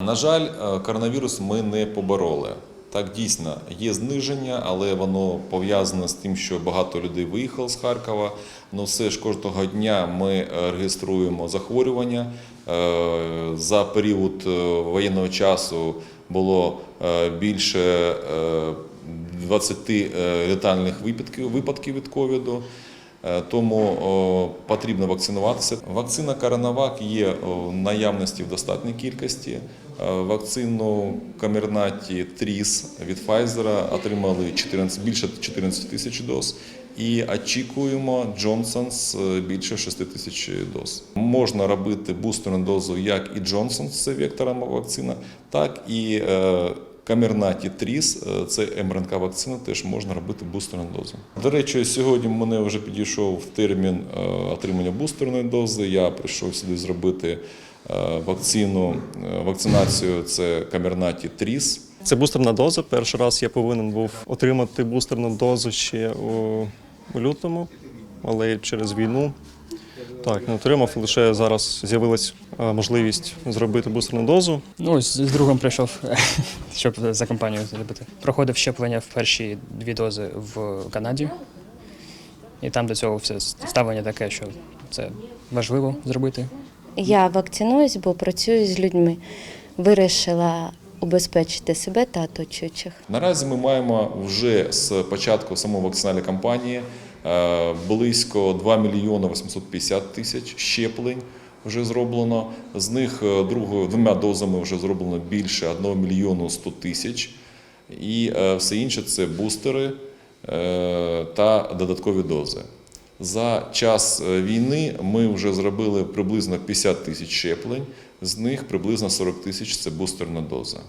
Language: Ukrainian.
На жаль, е, коронавірус ми не побороли. Так, дійсно, є зниження, але воно пов'язане з тим, що багато людей виїхало з Харкова. Ну все ж кожного дня ми е, реєструємо захворювання. Е, За період воєнного часу було більше е, 20 е, летальних випадків, випадків від ковіду. Тому потрібно вакцинуватися. Вакцина Коронавак є в наявності в достатній кількості. Е, Вакцину Камернаті Тріс від Pfizer отримали 14, більше 14 тисяч доз. І очікуємо Джонсонс е, більше 6 тисяч доз. Можна робити бустерну дозу як і Джонсонс, це векторна вакцина, так і е, Камернаті Тріс, це МРНК вакцина, теж можна робити бустерну дозу. До речі, сьогодні мене вже підійшов термін отримання бустерної дози. Я прийшов сюди зробити вакцину, е, вакцинацію. Це Камернаті Тріс. Це бустерна доза. Перший раз я повинен був отримати бустерну дозу ще у, лютому, але через війну так не отримав. Лише зараз з'явилась е, можливість зробити бустерну дозу. Ну, з, з другом прийшов, щоб за компанію зробити. Проходив щеплення в перші дві дози в Канаді. І там до цього все ставлення таке, що це важливо зробити. Я вакцинуюсь, бо працюю з людьми. Вирішила убезпечити себе та оточуючих. Наразі ми маємо вже з початку самої вакцинальної кампанії е, близько 2 мільйони 850 тисяч щеплень вже зроблено. З них е, другою двома дозами вже зроблено більше 1 мільйону 100 тисяч. І е, все інше це бустери та додаткові дози. За час е, війни ми вже зробили приблизно 50 тисяч щеплень, з них приблизно 40 тисяч це бустерна доза.